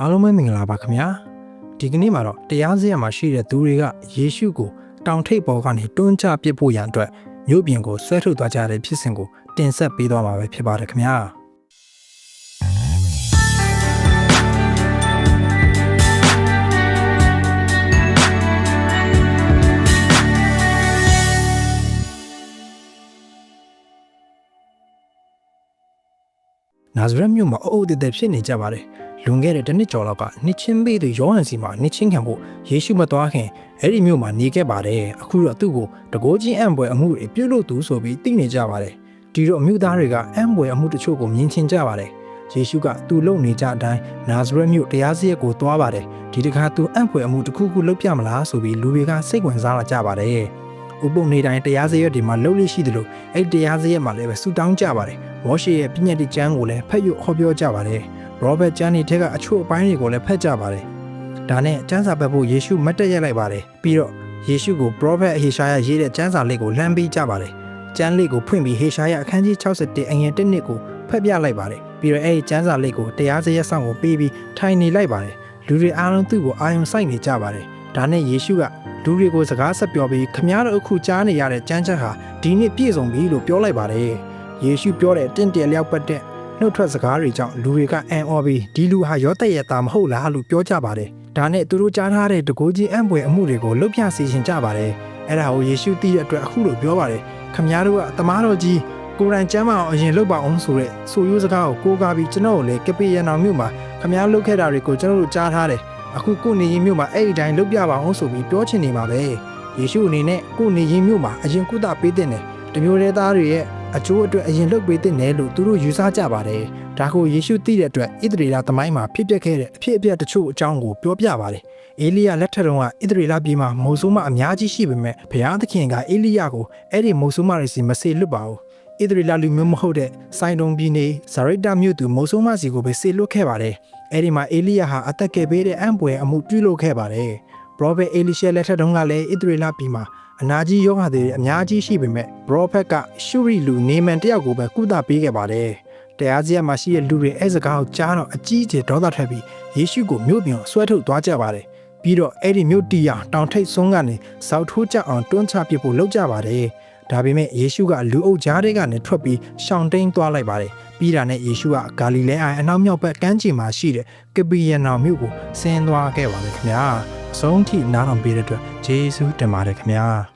အားလုံးပဲမင်္ဂလာပါခင်ဗျာဒီကနေ့မှာတော့တရားစရမှာရှိတဲ့သူတွေကယေရှုကိုတောင်ထိပ်ပေါ်ကနေတွန်းချပစ်ဖို့ရန်အတွက်မြို့ပြင်ကိုဆွဲထုတ်သွားကြတဲ့ဖြစ်စဉ်ကိုတင်ဆက်ပေးသွားမှာပဲဖြစ်ပါတယ်ခင်ဗျာနာဇရက်မြို့မှာအုပ်အုပ်တည်းဖြစ်နေကြပါတယ်။ လွန်ခဲ့တဲ့တစ်နှစ်ကျော်လောက်ကနှစ်ချင်းပေးသူယောဟန်စီမှာနှစ်ချင်းခံဖို့ယေရှုမသွားခင်အဲ့ဒီမြို့မှာနေခဲ့ပါတယ်။အခုတော့သူ့ကိုတကိုးချင်းအံ့ပွဲအမှုတွေပြုတ်လို့သူဆိုပြီးသိနေကြပါတယ်။ဒီတော့အမျိုးသားတွေကအံ့ပွဲအမှုတချို့ကိုမြင်ချင်ကြပါတယ်။ယေရှုကသူ့လုံနေကြအတိုင်းနာဇရက်မြို့တရားစရက်ကိုသွားပါတယ်။ဒီတခါသူအံ့ပွဲအမှုတစ်ခုခုလုပ်ပြမလားဆိုပြီးလူတွေကစိတ်ဝင်စားလာကြပါတယ်။ဥပုံနေတိုင်းတရားစရက်တွေမှာလှုပ်လို့ရှိသလိုအဲ့ဒီတရားစရက်မှာလည်းပဲဆူတောင်းကြပါတယ်။ မောရှေရဲ့ပြည့်ညတ်တိကျမ်းကိုလည်းဖတ်ရဟောပြောကြပါတယ်။ရောဘတ်ကျမ်းတွေထက်ကအချို့အပိုင်းတွေကိုလည်းဖတ်ကြပါတယ်။ဒါနဲ့ကျမ်းစာပတ်ဖို့ယေရှုမတ်တက်ရက်လိုက်ပါတယ်။ပြီးတော့ယေရှုကိုပရောဖက်ဟေရှာယရေးတဲ့ကျမ်းစာလေးကိုလှမ်းပေးကြပါတယ်။ကျမ်းလေးကိုဖွင့်ပြီးဟေရှာယအခန်းကြီး61အငယ်1နှစ်ကိုဖတ်ပြလိုက်ပါတယ်။ပြီးတော့အဲ့ဒီကျမ်းစာလေးကိုတရားစရက်ဆောင်ကိုပေးပြီးထိုင်နေလိုက်ပါတယ်။လူတွေအားလုံးသူ့ကိုအာရုံစိုက်နေကြပါတယ်။ဒါနဲ့ယေရှုကလူတွေကိုစကားဆက်ပြောပြီးခမည်းတော်အခုကြားနေရတဲ့ကျမ်းချက်ဟာဒီနေ့ပြည့်စုံပြီလို့ပြောလိုက်ပါတယ်။ ယေရှုပြောတဲ့တင့်တယ်လျောက်ပတ်တဲ့နှုတ်ထွက်စကားတွေကြောင့်လူတွေကအံ့ဩပြီးဒီလူဟာရောတက်ရတာမဟုတ်လားလို့ပြောကြပါတယ်။ဒါနဲ့သူတို့ကြားထားတဲ့တကိုးကြီးအံ့ဖွယ်အမှုတွေကိုလှုပ်ပြစီရှင်ကြပါတယ်။အဲ့ဒါကိုယေရှုသိတဲ့အတွက်အခုလိုပြောပါတယ်။ခမည်းတော်ကတမားတော်ကြီးကိုယ်တိုင်ကျမ်းမအောင်အရင်လှုပ်ပါအောင်ဆိုတဲ့ဆိုရိုးစကားကိုကိုးကားပြီးကျွန်တော်ကိုလည်းကပိယနာမြို့မှာခမည်းလှုပ်ခဲ့တာတွေကိုကျွန်တော်တို့ကြားထားတယ်။အခုကိုနေရင်မြို့မှာအဲ့ဒီတိုင်းလှုပ်ပြပါအောင်ဆိုပြီးပြောချင်နေမှာပဲ။ယေရှုအနေနဲ့ကိုနေရင်မြို့မှာအရင်ကုသပေးတဲ့တယ်။တမျိုးတဲ့သားတွေရဲ့အကျိုးအတွက်အရင်လှုပ်ပေးတဲ့နယ်လို့သူတို့ယူဆကြပါတယ်။ဒါကိုယေရှုသိတဲ့အတွက်ဣသရေလသမိုင်းမှာဖြစ်ပျက်ခဲ့တဲ့အဖြစ်အပျက်တချို့အကြောင်းကိုပြောပြပါတယ်။အေလိယလက်ထက်တုန်းကဣသရေလပြည်မှာမိုးဆိုးမအများကြီးရှိပေမဲ့ဘုရားသခင်ကအေလိယကိုအဲ့ဒီမိုးဆိုးမတွေစီမဆေလွတ်ပါဘူး။ဣသရေလလူမျိုးမဟုတ်တဲ့စိုင်းတုံပြည်နေဇာရိတမြို့သူမိုးဆိုးမစီကိုပဲဆေလွတ်ခဲ့ပါတယ်။အဲ့ဒီမှာအေလိယဟာအသက်ကယ်ပေးတဲ့အံပွဲအမှုပြုလုပ်ခဲ့ပါတယ်။ ပရောဖက်အေလိရှဲလက်ထက်တုန်းကလည်းဣသရေလပြည်မှာအနာကြီးယောဂါတွေအများကြီးရှိပေမဲ့ပရောဖက်ကရှုရီလူနေမန်တယောက်ကိုပဲကုသပေးခဲ့ပါတယ်။တရားစရမှာရှိတဲ့လူတွေအဲစကားကိုကြားတော့အကြီးအကျယ်ဒေါသထွက်ပြီးယေရှုကိုမြို့ပြင်ဆွဲထုတ်သွားကြပါတယ်။ပြီးတော့အဲ့ဒီမြို့တီယာတောင်ထိပ်ဆုံးကနေစောက်ထိုးကြအောင်တွန်းချပစ်ဖို့လုပ်ကြပါတယ်။ဒါပေမဲ့ယေရှုကလူအုပ်ကြားတွေကနေထွက်ပြီးရှောင်တိန်သွားလိုက်ပါတယ်။ပြီးတာနဲ့ယေရှုကဂါလိလဲအိုင်အနောက်မြောက်ဘက်ကမ်းခြေမှာရှိတဲ့ကပီယနောင်မြို့ကိုဆင်းသွားခဲ့ပါတယ်ခင်ဗျာ။အ ဆုံးထိနားထောင်ပေးတဲ့အတွက်ယေရှုတင်ပါတယ်ခင်ဗျာ။